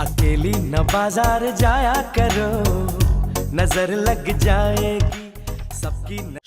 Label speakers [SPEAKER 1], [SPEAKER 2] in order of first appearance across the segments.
[SPEAKER 1] अकेली न बाज़ार जाया करो नज़र लग जाएगी.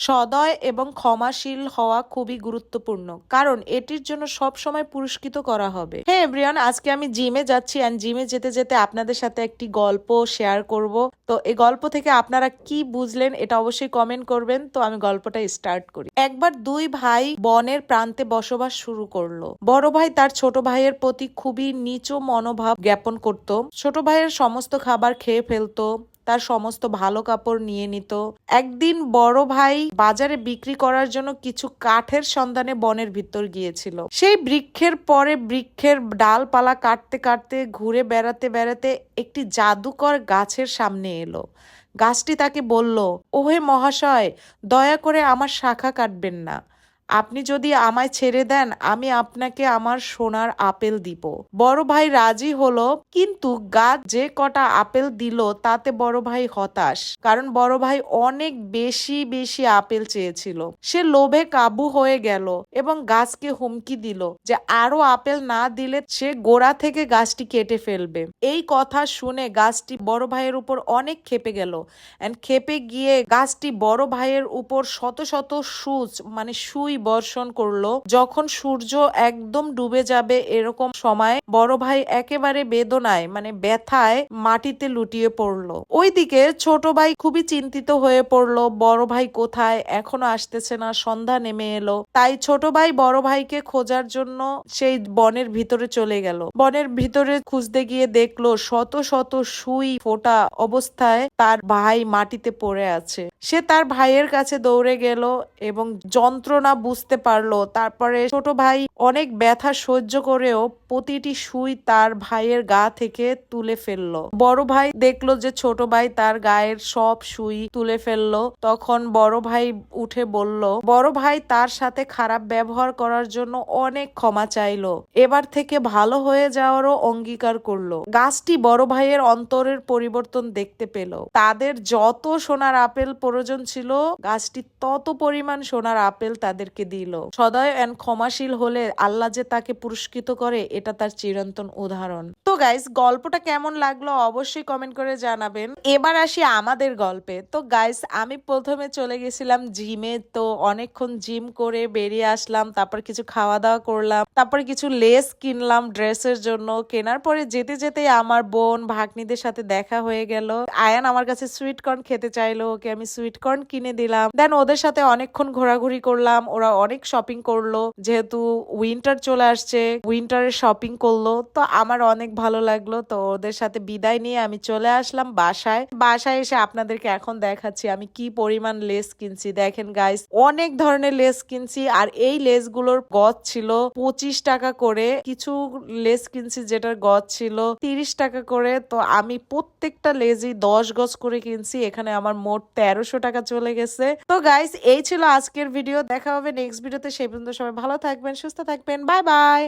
[SPEAKER 2] সদয় এবং ক্ষমাশীল হওয়া খুবই গুরুত্বপূর্ণ, কারণ এটির জন্য সব সময় পুরস্কৃত করা হবে। হ্যাঁ এভরিয়ান আজকে আমি জিমে যাচ্ছি অ্যান্ড জিমে যেতে যেতে আপনাদের সাথে একটি গল্প শেয়ার করব। তো এই গল্প থেকে আপনারা কি বুঝলেন এটা অবশ্যই কমেন্ট করবেন। তো আমি গল্পটা স্টার্ট করি। একবার দুই ভাই বনের প্রান্তে বসবাস শুরু করল। বড় ভাই তার ছোট ভাইয়ের প্রতি খুবই নিচু মনোভাব জ্ঞাপন করত। ছোট ভাইয়ের সমস্ত খাবার খেয়ে ফেলতো। তার সমস্ত ভালো কাপড় নিয়ে নিত। একদিন বড় ভাই বাজারে বিক্রি করার জন্য কিছু কাঠের সন্ধানে বনের ভিতর গিয়েছিল। সেই বৃক্ষের পরে বৃক্ষের ডালপালা কাটতে কাটতে, ঘুরে বেড়াতে বেড়াতে একটি জাদুকর গাছের সামনে এলো। গাছটি তাকে বলল, ওহে মহাশয়, দয়া করে আমার শাখা কাটবেন না। আপনি যদি আমায় ছেড়ে দেন, আমি আপনাকে আমার সোনার আপেল দিব। বড় ভাই রাজি হলো, কিন্তু গাছ যে কটা আপেল দিল, তাতে বড় ভাই হতাশ। কারণ বড় ভাই অনেক বেশি বেশি আপেল চেয়েছিল। সে লোভে কাবু হয়ে গেল এবং গাছকে হুমকি দিল যে আরও আপেল না দিলে সে গোড়া থেকে গাছটি কেটে ফেলবে। এই কথা শুনে গাছটি বড় ভাইয়ের উপর অনেক খেপে গেল এন্ড খেপে গিয়ে গাছটি বড় ভাইয়ের উপর শত শত সুচ মানে সুই বর্ষণ করল। যখন সূর্য একদম ডুবে যাবে এরকম সময় বড় ভাই একেবারে বেদনায় মানে ব্যথায় মাটিতে লুটিয়ে পড়ল। ওইদিকে ছোট ভাই খুবই চিন্তিত হয়ে পড়ল, বড় ভাই কোথায়, এখনও আসতেছে না, সন্ধ্যা নেমে এলো। তাই ছোট ভাই বড় ভাইকে খোঁজার জন্য সেই বনের ভিতরে চলে গেল। বনের ভিতরে খুঁজতে গিয়ে দেখল শত শত সুই ফোটা অবস্থায় তার ভাই মাটিতে পড়ে আছে। সে তার ভাইয়ের কাছে দৌড়ে গেল এবং যন্ত্রণা বুঝতে পারল। তারপরে ছোট ভাই অনেক ব্যথা সহ্য করেও প্রতিটি সুই তার ভাইয়ের গা থেকে তুলে ফেলল। বড় ভাই দেখল যে ছোট ভাই তার গায়ের সব সুই তুলে ফেলল। তখন বড় ভাই উঠে বলল, বড় ভাই তার সাথে খারাপ ব্যবহার করার জন্য অনেক ক্ষমা চাইলো। এবার থেকে ভালো হয়ে যাওয়ারও অঙ্গীকার করল। গাছটি বড় ভাইয়ের অন্তরের পরিবর্তন দেখতে পেল। তাদের যত সোনার আপেল প্রয়োজন ছিল, গাছটি তত পরিমাণ সোনার আপেল তাদেরকে দিল। সদয় এন্ড ক্ষমাশীল হলে আল্লাহ যে তাকে পুরস্কৃত করে, এটা তার চিরন্তন উদাহরণ। তো গাইস গল্পটা কেমন লাগল অবশ্যই কমেন্ট করে জানাবেন। এবার আসি আমাদের গল্পে। তো গাইস আমি প্রথমে চলে গেছিলাম জিমে, তো অনেকক্ষণ জিম করে বেরিয়ে আসলাম, তারপর কিছু খাওয়া দাওয়া করলাম, তারপর কিছু লেস কিনলাম ড্রেসের জন্য। কেনার পরে যেতে যেতে আমার বোন ভাগ্নিদের সাথে দেখা হয়ে গেল। আয়ান আমার কাছে সুইট কর্ন খেতে চাইলো, ওকে আমি সুইট কর্ন কিনে দিলাম। দেন ওদের সাথে অনেকক্ষণ ঘোরাঘুরি করলাম, ওরা অনেক শপিং করল, যেহেতু উইন্টার চলে আসছে উইন্টারের শপিং করল, তো আমার অনেক ভালো লাগল। তো ওদের সাথে বিদায় নিয়ে আমি চলে আসলাম বাসায়। বাসায় এসে আপনাদেরকে এখন দেখাচ্ছি আমি কি পরিমাণ লেস কিনছি। দেখেন গাইস অনেক ধরনের লেস কিনছি আর এই লেসগুলোর গজ ছিল পঁচিশ টাকা করে। কিছু লেস কিনছি যেটার গজ ছিল তিরিশ টাকা করে। তো আমি প্রত্যেকটা লেজই দশ গজ করে কিনছি। এখানে আমার মোট তেরোশো টাকা চলে গেছে। তো গাইস এই ছিল আজকের ভিডিও দেখা হবে নেক্সট ভিডিওতে সেই পর্যন্ত সবাই ভালো থাকবেন, সুস্থ থাকবেন। Bye bye